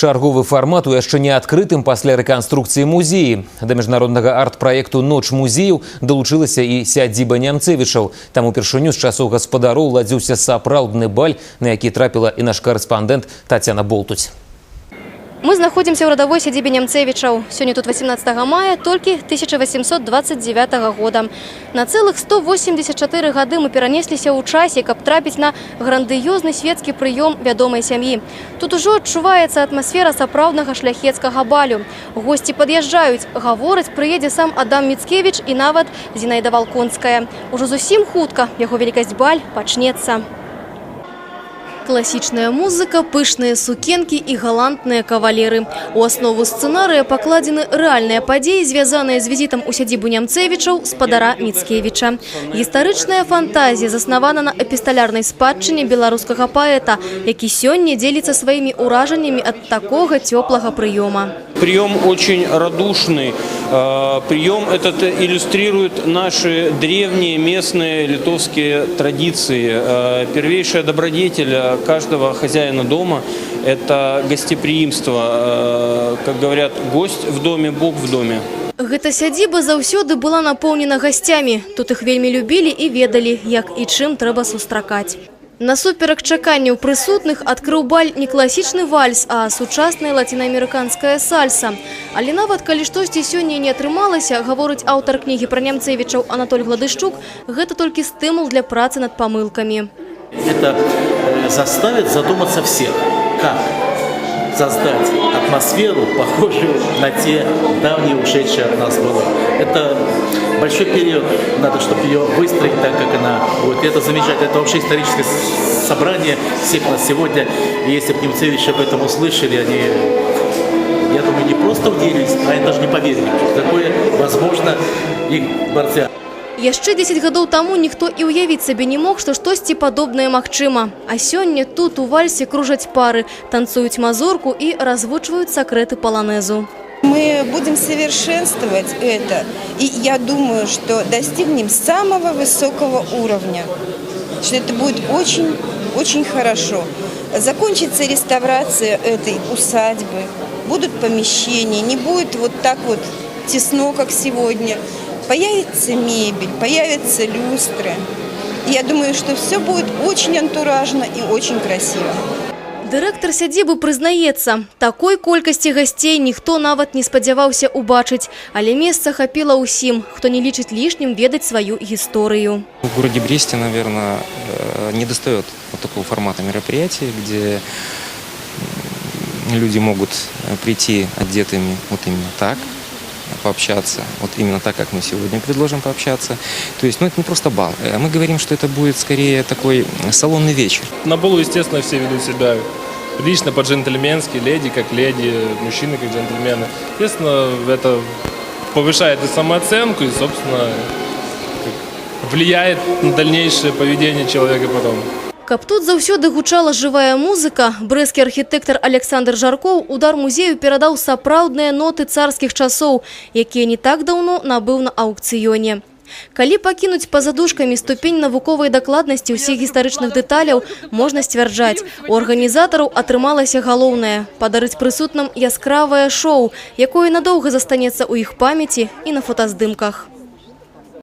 Чарговы фармат у яшчэ не адкрытым пасля рэканструкцыі музеі. Да міжнароднага арт-праекту ноч музеяў далучылася і сядзіба нямцевічаў. Там упершыню з часоў гаспадароў ладзіўся сапраўдны баль, на які трапіла і наш карэспандэнт Татьяна Болтуць. Мы знаходзімся ў радавой сядзібе нямцевічаў. Сёння тут 18 мая толькі 1829 года. На цэлых 184 гады мы перанесліся ў часе, каб трапіць на грандыёзны свецкі прыём вядомай сям'і. Тут ужо адчуваецца атмасфера сапраўднага шляхецкага балю. Госці пад'язджаюць, гавораць, прыедзе сам Адам Міцкевіч і нават Зінаіда Валконская. Ужо зусім хутка яго вялікасць баль пачнецца. Класічная музыка, пышныя сукенкі і галантныя кавалеры. У аснову сцэнарыя пакладзены рэальныя падзеі, звязаныя з візітам у сядзібу нямцевічаў спадара Міцкевіча. Гістарычная фантазія заснавана на эпісталярнай спадчыне беларускага паэта, які сёння дзеліцца сваімі ўражаннямі ад такога цёплага прыёма. Прием очень радушный. Э, Прием этот иллюстрирует наши древние местные литовские традиции. Э, Первейшая добродетель э, каждого хозяина дома – это гостеприимство. Э, Как говорят, гость в доме, Бог в доме. Гэта сядзіба заўсёды была напоўнена гасцямі. Тут іх вельмі любілі і ведалі, як і чым трэба сустракаць. Насуперак чаканняў прысутных адкрыў баль не класічны вальс, а сучасная лацінаамерыканская сальса. Але нават калі штосьці сёння не атрымалася, гаворыць аўтар кнігі пра нямцевічаў Анатоль Гладышчук, гэта толькі стымул для працы над памылкамі. Это э, заставит задуматься всех, как создать атмосферу, похожую на те давние ушедшие от нас было. Это большой период, надо, чтобы ее выстроить так, как она будет. И это замечательно, это вообще историческое собрание всех нас сегодня. И если бы Немцевич об этом услышали, они, я думаю, не просто удивились, а они даже не поверили, что такое возможно их дворце. Яшчэ 10 гадоў таму ніхто і ўявіць сабе не мог, што штосьці падобнае магчыма. А сёння тут у вальсе кружаць пары, танцуюць мазурку і развучваюць сакрэты паланезу. Мы будем совершенствовать это, и я думаю, что достигнем самого высокого уровня, что это будет очень, очень хорошо. Закончится реставрация этой усадьбы, будут помещения, не будет вот так вот тесно, как сегодня. Появится мебель, появятся люстры. И Я думаю, что все будет очень антуражно и очень красиво. Дырэктар сядзібы прызнаецца, такой колькасці гасцей ніхто нават не спадзяваўся ўбачыць, але месца хапіла ўсім, хто не лічыць лішнім ведаць сваю гісторыю. В городе Бресте, наверное, не достает вот такого формата мероприятия, где м, люди могут э, прийти одетыми вот именно так, пообщаться, вот именно так, как мы сегодня предложим пообщаться. То есть, ну, это не просто бал. Э, Мы говорим, что это будет скорее такой салонный вечер. На балу, естественно, все ведут себя прилично, по-джентльменски, леди как леди, мужчины как джентльмены. Естественно, это повышает и самооценку, и, собственно, влияет на дальнейшее поведение человека потом. Каб тут заўсёды гучала жывая музыка, брэскі архітэктар Александр Жаркоў удар музею перадаў сапраўдныя ноты царскіх часоў, якія не так даўно набыў на аўкцыёне. Калі пакінуць па-за дужкамі ступень навуковай дакладнасці ўсіх гістарычных дэталяў, можна сцвярджаць, у арганізатараў атрымалася галоўнае – падарыць прысутным яскравае шоу, якое надоўга застанецца ў іх памяці і на фотаздымках.